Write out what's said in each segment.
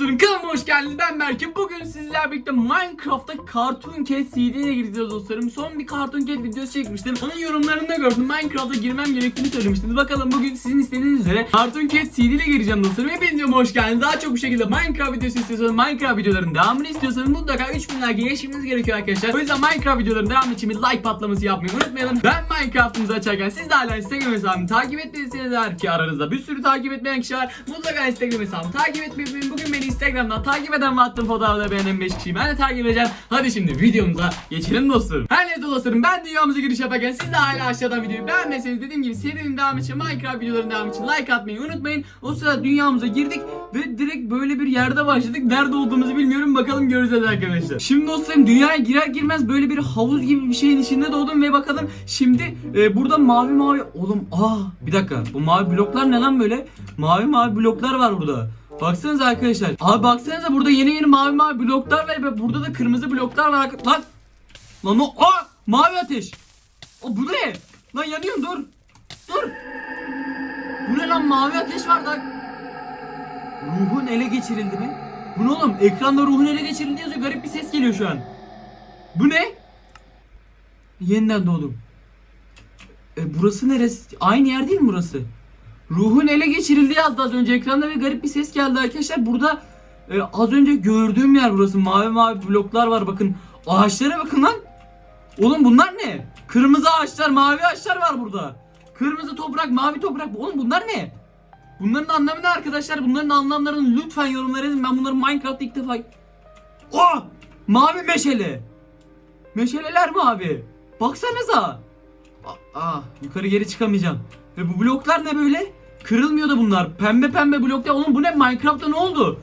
dostlarım kanalıma hoş geldiniz. Ben Berke. Bugün sizlerle birlikte Minecraft'ta Cartoon Cat CD'ye gireceğiz dostlarım. Son bir Cartoon Cat videosu çekmiştim. Onun yorumlarında gördüm. Minecraft'a girmem gerektiğini söylemiştiniz Bakalım bugün sizin istediğiniz üzere Cartoon Cat CD ile gireceğim dostlarım. Hepinize hoş geldiniz. Daha çok bu şekilde Minecraft videosu istiyorsanız Minecraft videoların devamını istiyorsanız Mutlaka 3000 like geçmeniz gerekiyor arkadaşlar. O yüzden Minecraft videoların devamı için bir like patlaması yapmayı unutmayalım. Ben Minecraft'ımızı açarken siz de hala Instagram hesabımı takip ettiyseniz eğer ki aranızda bir sürü takip etmeyen kişi var Mutlaka Instagram hesabımı takip etmeyi unutmayın. Bugün beni Instagram'dan takip eden ve attığım fotoğrafları beğenen 5 kişiyi ben de takip edeceğim. Hadi şimdi videomuza geçelim dostlarım. Her neyse dostlarım ben dünyamıza giriş yaparken siz de hala aşağıdan videoyu beğenmezseniz dediğim gibi serinin devamı için Minecraft videoların devamı için like atmayı unutmayın. O sırada dünyamıza girdik ve direkt böyle bir yerde başladık. Nerede olduğumuzu bilmiyorum bakalım göreceğiz arkadaşlar. Şimdi dostlarım dünyaya girer girmez böyle bir havuz gibi bir şeyin içinde doğdum ve bakalım şimdi e, burada mavi mavi oğlum aa bir dakika bu mavi bloklar ne lan böyle? Mavi mavi bloklar var burada Baksanıza arkadaşlar abi baksanıza burada yeni yeni mavi mavi bloklar var ve burada da kırmızı bloklar var lan lan o aa mavi ateş o bu ne lan yanıyorum dur dur bu ne lan mavi ateş var lan Ruhun ele geçirildi mi? Bu ne oğlum? Ekranda ruhun ele geçirildi yazıyor. Garip bir ses geliyor şu an. Bu ne? Yeniden doğdum. E, burası neresi? Aynı yer değil mi burası? Ruhun ele geçirildi yazdı az önce ekranda ve garip bir ses geldi arkadaşlar. Burada e, az önce gördüğüm yer burası. Mavi mavi bloklar var bakın. Ağaçlara bakın lan. Oğlum bunlar ne? Kırmızı ağaçlar, mavi ağaçlar var burada. Kırmızı toprak, mavi toprak. Oğlum bunlar ne? Bunların anlamı ne arkadaşlar? Bunların anlamlarını lütfen yorumlara yazın. Ben bunları Minecraft'ta ilk defa... Oh! Mavi meşale. Meşaleler mavi. Baksanıza. Aa, yukarı geri çıkamayacağım. Ve bu bloklar ne böyle? Kırılmıyor da bunlar. Pembe pembe bloklar. Oğlum bu ne? Minecraft'ta ne oldu?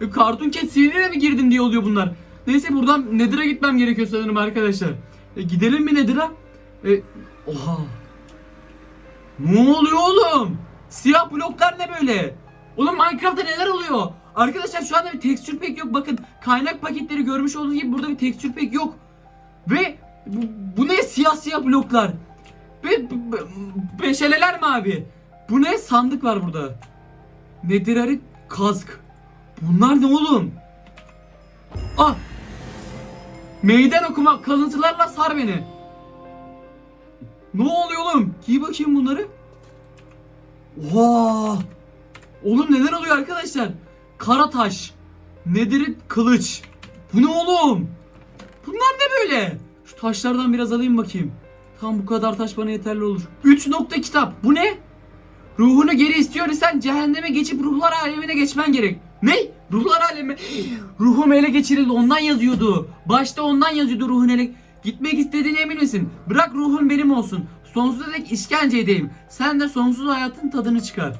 E, Cartoon Cat CD'ye mi girdim diye oluyor bunlar. Neyse buradan Nether'a gitmem gerekiyor sanırım arkadaşlar. E, gidelim mi Nether'a? E, oha. Ne oluyor oğlum? Siyah bloklar ne böyle? Oğlum Minecraft'ta neler oluyor? Arkadaşlar şu anda bir tekstür pek yok. Bakın kaynak paketleri görmüş olduğunuz gibi burada bir tekstür pek yok. Ve bu, bu ne siyah siyah bloklar? Ve b- b- meşaleler mavi. Bu ne? Sandık var burada. Nedirari kask. Bunlar ne oğlum? Ah! Meydan okuma kalıntılarla sar beni. Ne oluyor oğlum? Giy bakayım bunları. Oha! Oğlum neler oluyor arkadaşlar? Karataş. Nedir kılıç. Bu ne oğlum? Bunlar ne böyle? Şu taşlardan biraz alayım bakayım. Tam bu kadar taş bana yeterli olur. 3 nokta kitap. Bu ne? Ruhunu geri istiyor isen cehenneme geçip ruhlar alemine geçmen gerek. Ne? Ruhlar alemi. Ruhum ele geçirildi ondan yazıyordu. Başta ondan yazıyordu ruhun ele. Gitmek istediğine emin misin? Bırak ruhun benim olsun. Sonsuza dek işkence edeyim. Sen de sonsuz hayatın tadını çıkar.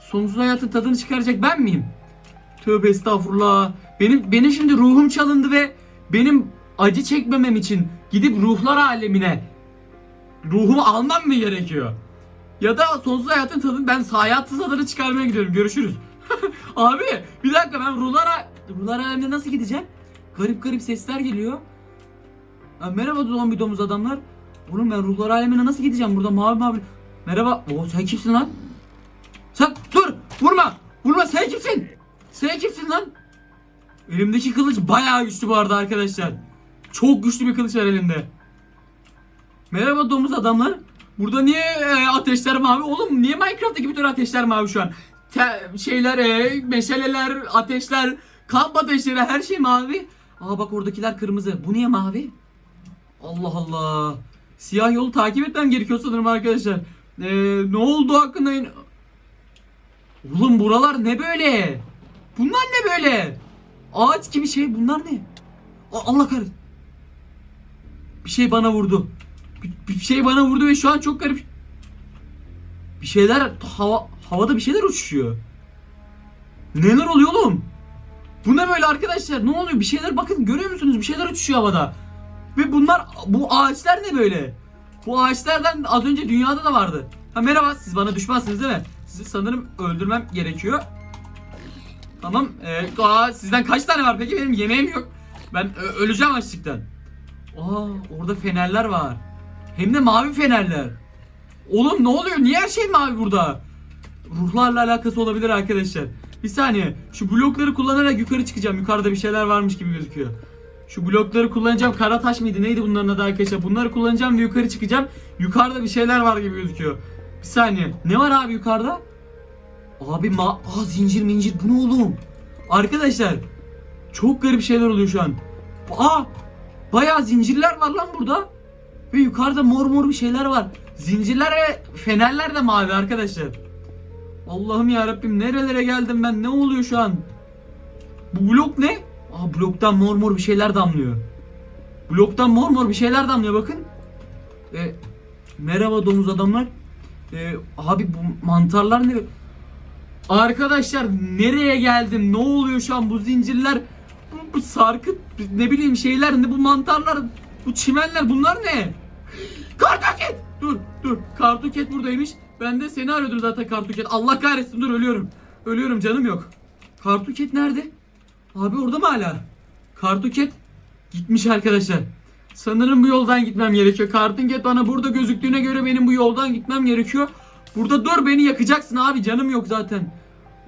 Sonsuz hayatın tadını çıkaracak ben miyim? Tövbe estağfurullah. Benim benim şimdi ruhum çalındı ve benim acı çekmemem için gidip ruhlar alemine ruhumu almam mı gerekiyor? Ya da sonsuz hayatın tadını ben hayatın tadını çıkarmaya gidiyorum. Görüşürüz. Abi bir dakika ben ruhlar a- ruhlar alemine nasıl gideceğim? Garip garip sesler geliyor. Ha, merhaba zombi domuz adamlar. Oğlum ben ruhlar alemine nasıl gideceğim? Burada mavi mavi. Merhaba. Oo sen kimsin lan? Sen dur vurma. Vurma sen kimsin? Sen kimsin lan? Elimdeki kılıç bayağı güçlü bu arada arkadaşlar. Çok güçlü bir kılıç var elimde. Merhaba domuz adamlar. Burada niye e, ateşler mavi? Oğlum niye Minecraft'taki bütün ateşler mavi şu an? Te- şeyler, e, meşaleler, ateşler, kamp ateşleri her şey mavi. Aa bak oradakiler kırmızı. Bu niye mavi? Allah Allah. Siyah yolu takip etmem gerekiyor sanırım arkadaşlar. Ee, ne oldu hakkında? Oğlum buralar ne böyle? Bunlar ne böyle? Ağaç gibi şey bunlar ne? Allah kahretsin. Bir şey bana vurdu. Bir, şey bana vurdu ve şu an çok garip. Bir şeyler hava havada bir şeyler uçuşuyor. Neler oluyor oğlum? Bu ne böyle arkadaşlar? Ne oluyor? Bir şeyler bakın görüyor musunuz? Bir şeyler uçuşuyor havada. Ve bunlar bu ağaçlar ne böyle? Bu ağaçlardan az önce dünyada da vardı. Ha merhaba siz bana düşmezsiniz değil mi? Sizi sanırım öldürmem gerekiyor. Tamam. Ee, aa, sizden kaç tane var peki? Benim yemeğim yok. Ben öleceğim açlıktan. Aa orada fenerler var. Hem de mavi fenerler. Oğlum ne oluyor? Niye her şey mavi burada? Ruhlarla alakası olabilir arkadaşlar. Bir saniye. Şu blokları kullanarak yukarı çıkacağım. Yukarıda bir şeyler varmış gibi gözüküyor. Şu blokları kullanacağım. Kara taş mıydı? Neydi bunların adı arkadaşlar? Bunları kullanacağım ve yukarı çıkacağım. Yukarıda bir şeyler var gibi gözüküyor. Bir saniye. Ne var abi yukarıda? Abi ma... Aa zincir mincir. Bu ne oğlum? Arkadaşlar. Çok garip şeyler oluyor şu an. Aa! Bayağı zincirler var lan burada. Ve yukarıda mor mor bir şeyler var. Zincirler ve fenerler de mavi arkadaşlar. Allah'ım ya Rabbim nerelere geldim ben? Ne oluyor şu an? Bu blok ne? Aa bloktan mor mor bir şeyler damlıyor. Bloktan mor mor bir şeyler damlıyor bakın. E, merhaba domuz adamlar. E, abi bu mantarlar ne? Arkadaşlar nereye geldim? Ne oluyor şu an bu zincirler? Bu, bu sarkıt ne bileyim şeyler ne bu mantarlar bu çimenler bunlar ne? Kartuket! Dur dur Kartuket buradaymış. Ben de seni arıyordum zaten Kartuket. Allah kahretsin dur ölüyorum. Ölüyorum canım yok. Kartuket nerede? Abi orada mı hala? Kartuket gitmiş arkadaşlar. Sanırım bu yoldan gitmem gerekiyor. Kartuket bana burada gözüktüğüne göre benim bu yoldan gitmem gerekiyor. Burada dur beni yakacaksın abi canım yok zaten.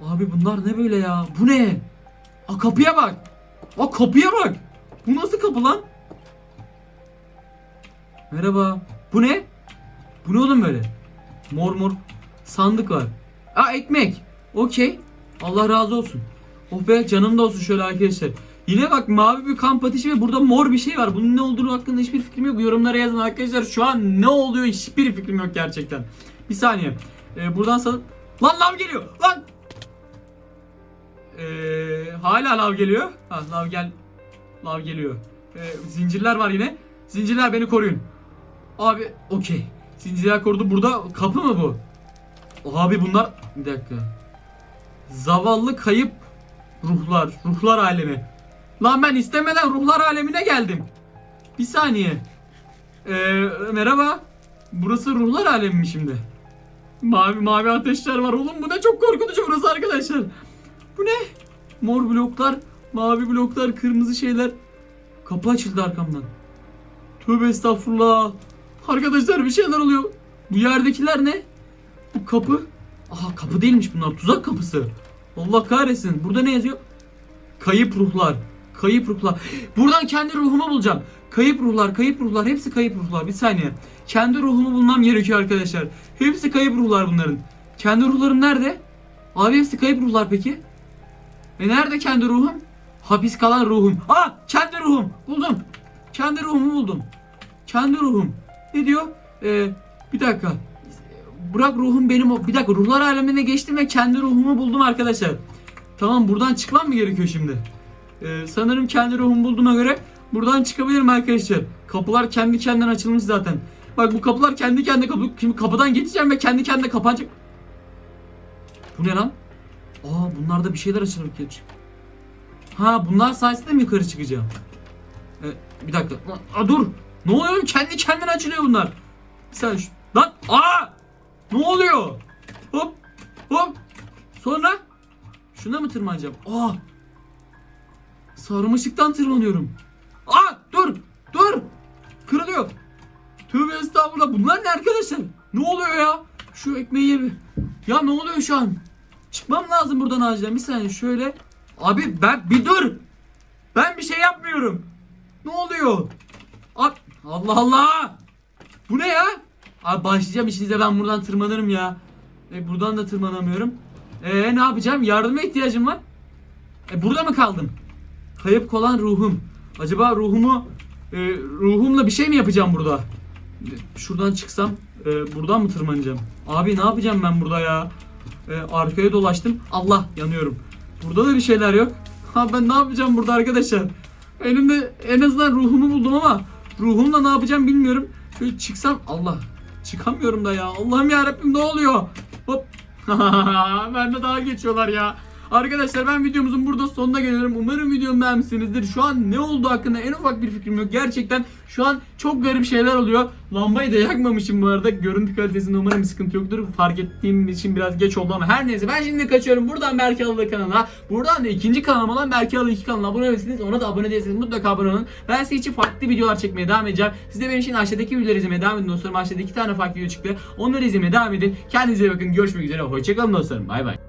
Abi bunlar ne böyle ya? Bu ne? Aa kapıya bak. Aa kapıya bak. Bu nasıl kapı lan? Merhaba. Bu ne? Bu ne oğlum böyle? Mor mor sandık var. Aa ekmek. Okey. Allah razı olsun. Oh be canım da olsun şöyle arkadaşlar. Yine bak mavi bir kamp ateşi ve burada mor bir şey var. Bunun ne olduğunu hakkında hiçbir fikrim yok. Yorumlara yazın arkadaşlar. Şu an ne oluyor hiçbir fikrim yok gerçekten. Bir saniye. Ee, buradan salıp... Lan lav geliyor. Lan! Ee, hala lav geliyor. Ha lav gel. Lav geliyor. Ee, zincirler var yine. Zincirler beni koruyun. Abi okey. Zincirler korudu. Burada kapı mı bu? Abi bunlar... Bir dakika. Zavallı kayıp ruhlar. Ruhlar alemi. Lan ben istemeden ruhlar alemine geldim. Bir saniye. Ee, merhaba. Burası ruhlar alemi mi şimdi? Mavi mavi ateşler var. Oğlum bu ne çok korkutucu burası arkadaşlar. Bu ne? Mor bloklar, mavi bloklar, kırmızı şeyler. Kapı açıldı arkamdan. Tövbe estağfurullah. Arkadaşlar bir şeyler oluyor. Bu yerdekiler ne? Bu kapı. Aha kapı değilmiş bunlar. Tuzak kapısı. Allah kahretsin. Burada ne yazıyor? Kayıp ruhlar. Kayıp ruhlar. Buradan kendi ruhumu bulacağım. Kayıp ruhlar, kayıp ruhlar. Hepsi kayıp ruhlar. Bir saniye. Kendi ruhumu bulmam gerekiyor arkadaşlar. Hepsi kayıp ruhlar bunların. Kendi ruhlarım nerede? Abi hepsi kayıp ruhlar peki. E nerede kendi ruhum? Hapis kalan ruhum. Aa kendi ruhum. Buldum. Kendi ruhumu buldum. Kendi ruhum. Ne diyor? Ee, bir dakika. Bırak ruhum benim. Bir dakika ruhlar alemine geçtim ve kendi ruhumu buldum arkadaşlar. Tamam buradan çıkmam mı gerekiyor şimdi? Ee, sanırım kendi ruhumu bulduğuma göre buradan çıkabilirim arkadaşlar. Kapılar kendi kendine açılmış zaten. Bak bu kapılar kendi kendine kapı. Şimdi kapıdan geçeceğim ve kendi kendine kapanacak. Bu ne lan? Aa bunlarda bir şeyler açılır geç. Ha bunlar sayesinde mi yukarı çıkacağım? Ee, bir dakika. Aa, dur. Ne oluyor? Kendi kendine açılıyor bunlar. Sen şu... Lan! Aa! Ne oluyor? Hop! Hop! Sonra? Şuna mı tırmanacağım? Aa! Sarmaşıktan tırmanıyorum. Aa! Dur! Dur! Kırılıyor. Tövbe estağfurullah. Bunlar ne arkadaşlar? Ne oluyor ya? Şu ekmeği ye bir. Ya ne oluyor şu an? Çıkmam lazım buradan acilen. Bir saniye şöyle. Abi ben bir dur. Ben bir şey yapmıyorum. Ne oluyor? Allah Allah. Bu ne ya? Abi başlayacağım işinize ben buradan tırmanırım ya. E, buradan da tırmanamıyorum. E ne yapacağım? Yardıma ihtiyacım var. E burada mı kaldım? Kayıp kalan ruhum. Acaba ruhumu e, ruhumla bir şey mi yapacağım burada? E, Şuradan çıksam e, buradan mı tırmanacağım? Abi ne yapacağım ben burada ya? E, arkaya dolaştım. Allah yanıyorum. Burada da bir şeyler yok. Ha ben ne yapacağım burada arkadaşlar? Elimde en azından ruhumu buldum ama ruhumla ne yapacağım bilmiyorum. Şöyle çıksam Allah. Çıkamıyorum da ya. Allah'ım ya Rabbim ne oluyor? Hop. ben de daha geçiyorlar ya. Arkadaşlar ben videomuzun burada sonuna geliyorum. Umarım videomu beğenmişsinizdir. Şu an ne oldu hakkında en ufak bir fikrim yok. Gerçekten şu an çok garip şeyler oluyor. Lambayı da yakmamışım bu arada. Görüntü kalitesinde umarım bir sıkıntı yoktur. Fark ettiğim için biraz geç oldu ama her neyse ben şimdi kaçıyorum. Buradan Berke Alılı kanalına. Buradan da ikinci kanalım olan Berke Alılı 2 kanalına abone değilseniz ona da abone değilseniz mutlaka abone olun. Ben size için farklı videolar çekmeye devam edeceğim. Siz de benim için aşağıdaki videoları izlemeye devam edin dostlarım. Aşağıda iki tane farklı video çıktı. Onları izlemeye devam edin. Kendinize bakın. Görüşmek üzere. Hoşçakalın dostlarım. Bay bay.